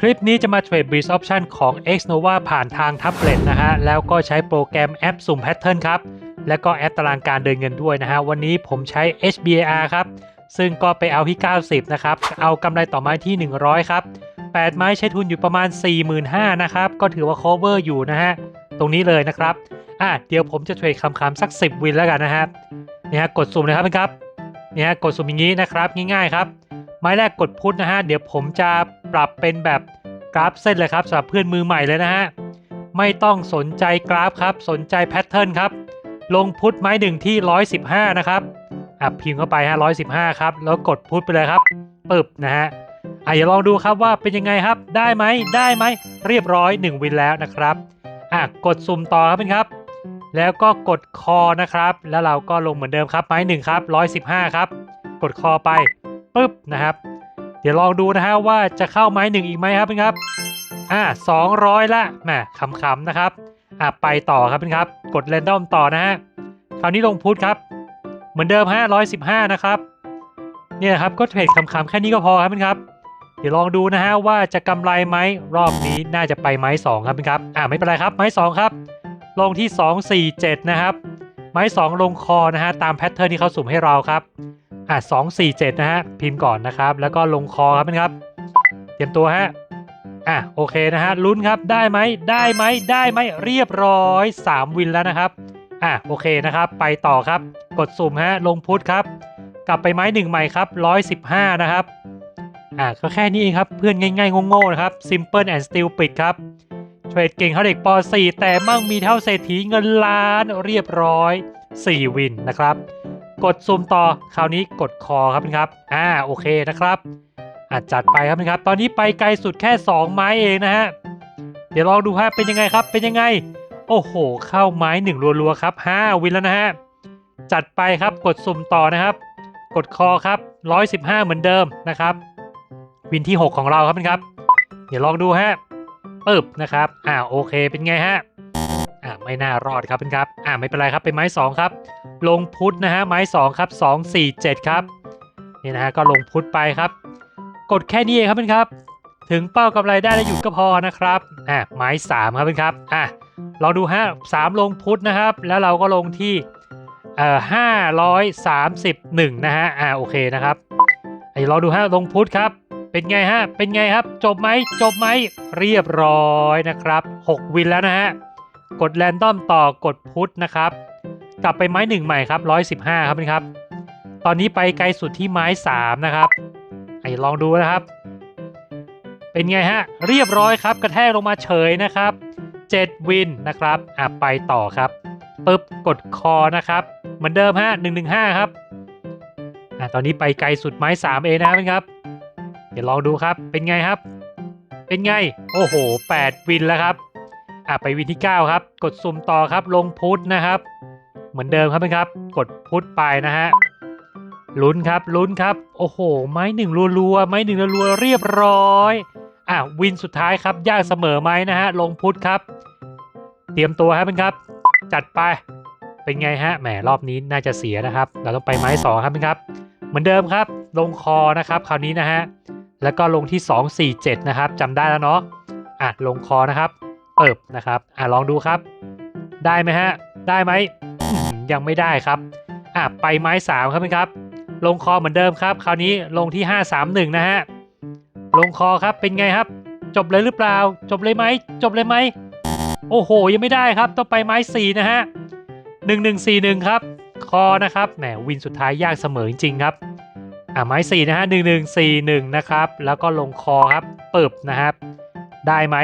คลิปนี้จะมาเทรด Breeze Option ของ Xnova ผ่านทางแท็บเล็ตนะฮะ แล้วก็ใช้โปรแกรมแอปสุ่มแพทเทิร์นครับ และก็แอปตารางการเดินเงินด้วยนะฮะ วันนี้ผมใช้ HBAR ครับ ซึ่งก็ไปเอาที่ 90 นะครับ เอากำไรต่อไม้ที่ 100 ครับ 8 ไม้ใช้ทุนอยู่ประมาณ 45,000นะครับ ก็ถือว่า cover อยู่นะฮะ ตรงนี้เลยนะครับ อะ เดี๋ยวผมจะเทรดคำๆสัก 10 วินแล้วกันนะฮะเนี่ยฮะกดสุ่มเลยครับครับเนี่ยฮะกดสุ่มอย่างนี้นะครับง่ายๆครับไม้แรกกดพุทนะฮะเดี๋ยวผมจะ ปรับเป็นแบบกราฟเส้นเลยครับสำหรับเพื่อนมือใหม่เลยนะฮะไม่ต้องสนใจกราฟครับ สนใจแพทเทิร์นครับ ลงพุทไม้หนึ่งที่ 115 นะครับอะพิมพ์เข้าไปฮะ115 ครับ แล้วกดพุทไปเลยครับปึ๊บนะฮะอะอย่าลองดูครับว่าเป็นยังไงครับ ได้ไหมได้ไหมเรียบร้อย 1 วินแล้วนะครับอะกดสุ่มต่อครับเป็นครับ แล้วก็กดคอนะครับ แล้วเราก็ลงเหมือนเดิมครับไม้หนึ่งครับ115 ครับ กดคอไปปึ๊บนะครับ ดี๋ยวลองดูนะฮะว่าจะเข้าไม้หนึ่งอีกไหมครับเป็นครับอ่า200ละแหมขำๆนะครับอะไปต่อครับเป็นครับกดเรนดอมต่อนะฮะคราวนี้ลงพุทครับ เหมือนเดิมฮะ115นะครับเนี่ยครับก็เทรดขำๆแค่นี้ก็พอครับเป็นครับเดี๋ยวลองดูนะฮะว่าจะกำไรไหมรอบนี้น่าจะไปไม้2ครับเป็นครับอ่าไม่เป็นไรครับไม้2ครับ ลงที่247นะครับไม้2ลงคอนะฮะตามแพทเทิร์นที่เขาสุ่มให้เราครับ อะ247นะฮะพิมพ์ก่อนนะครับ แล้วก็ลงคอครับเป็นครับ เตรียมตัวฮะอะโอเคนะฮะลุ้นครับได้ไหมได้ไหมได้ไหมเรียบร้อย 3 วินแล้วนะครับอะโอเคนะครับ ไปต่อครับ กดสุ่มฮะลงพุทครับ กลับไปไม้หนึ่งใหม่ครับ 115 นะครับอะก็แค่นี้เองครับเพื่อนง่ายๆโง่ๆนะครับ Simple and Stupid ครับเทรดเก่งเท่าเด็กป .4 แต่มั่งมีเท่าเศรษฐีเงินล้านเรียบร้อย 4 วินนะครับ กดซูมต่อคราวนี้กดคอครับครับ อ่าโอเคนะครับอาจัดไปครับครับ ตอนนี้ไปไกลสุดแค่ 2 ไม้เองนะฮะ เดี๋ยวลองดูฮะเป็นยังไงครับ เป็นยังไง โอ้โห เข้าไม้หนึ่งรัวๆครับ5วินแล้วนะฮะ จัดไปครับกดสุ่มต่อนะครับ กดคอครับ 115 เหมือนเดิมนะครับ วินที่ 6 ของเราครับครับ เดี๋ยวลองดูฮะปึ๊บนะครับ อ่าโอเคเป็นไงฮะ ไม่น่ารอดครับเป็นครับ อ่าไม่เป็นไรครับเป็นไม้ 2 ครับ ลงพุทธนะฮะไม้ 2 ครับ 2 4 7 ครับนี่นะฮะก็ลงพุทธไปครับ กดแค่นี้เองครับเป็นครับ ถึงเป้ากำไรได้แล้วหยุดก็พอนะครับอ่าไม้ 3 ครับเป็นครับอะลองดูฮะสามลงพุทธนะครับ แล้วเราก็ลงที่เอ่อห้าร้อยสามสิบหนึ่งนะฮะอ่าโอเคนะครับไอ้ลองดูฮะลงพุทธครับเป็นไงฮะเป็นไงครับ จบไหมจบไหมเรียบร้อยนะครับ 6 วินแล้วนะฮะ กดแรนดอมต่อกดพุทนะครับ กลับไปไม้หนึ่งใหม่ครับ115ครับนะครับ ตอนนี้ไปไกลสุดที่ไม้3นะครับไอ้ลองดูนะครับ เป็นไงฮะ เรียบร้อยครับ กระแทกลงมาเฉยนะครับ7วินนะครับอะไปต่อครับปึ๊บกดคอนะครับ เหมือนเดิมฮะ115ครับอะตอนนี้ไปไกลสุดไม้3เองนะครับ เดี๋ยวลองดูครับเป็นไงครับ เป็นไง โอ้โห8วินแล้วครับ อะไปวินที่ 9 ครับ กดซุ่มต่อครับลงพุทนะครับ เหมือนเดิมครับเป็นครับ กดพุทไปนะฮะลุ้นครับลุ้นครับ โอ้โห ไม้หนึ่งรัวๆไม้หนึ่งรัวๆเรียบร้อยอะวินสุดท้ายครับ ยากเสมอไหมนะฮะลงพุทครับ เตรียมตัวครับเป็นครับ จัดไปเป็นไงฮะแหมรอบนี้น่าจะเสียนะครับ เราต้องไปไม้สองครับเป็นครับ เหมือนเดิมครับ ลงคอนะครับ คราวนี้นะฮะแล้วก็ลงที่ 247 นะครับจำได้แล้วเนาะอะลงคอนะครับ เปิบนะครับ อะลองดูครับ ได้ไหมฮะ ได้ไหม ยังไม่ได้ครับ อะไปไม้3ครับครับ ลงคอเหมือนเดิมครับ คราวนี้ลงที่531นะฮะ ลงคอครับ เป็นไงครับ จบเลยหรือเปล่า จบเลยไหม จบเลยไหม โอ้โห ยังไม่ได้ครับ ต้องไปไม้4นะฮะ1141ครับ คอนะครับ แหม วินสุดท้ายยากเสมอจริงๆครับอะไม้สี่นะฮะหนึ่งหนึ่งสี่หนึ่งนะครับ แล้วก็ลงคอครับ เปึบนะครับ ได้ไหม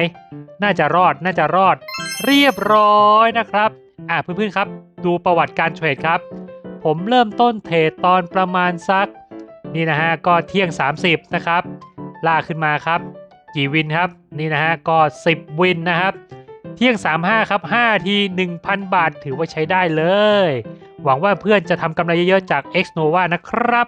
น่าจะรอดน่าจะรอด เรียบร้อยนะครับ อะเพื่อนๆครับ ดูประวัติการเทรดครับ ผมเริ่มต้นเทรดตอนประมาณสัก นี่นะฮะก็เที่ยง 30 นะครับ ลากขึ้นมาครับ กี่วินครับ นี่นะฮะก็ 10 วินนะครับ เที่ยง 35 ครับ 5 ที 1,000 บาทถือว่าใช้ได้เลย หวังว่าเพื่อนจะทำกำไรเยอะๆจาก Xnova นะครับ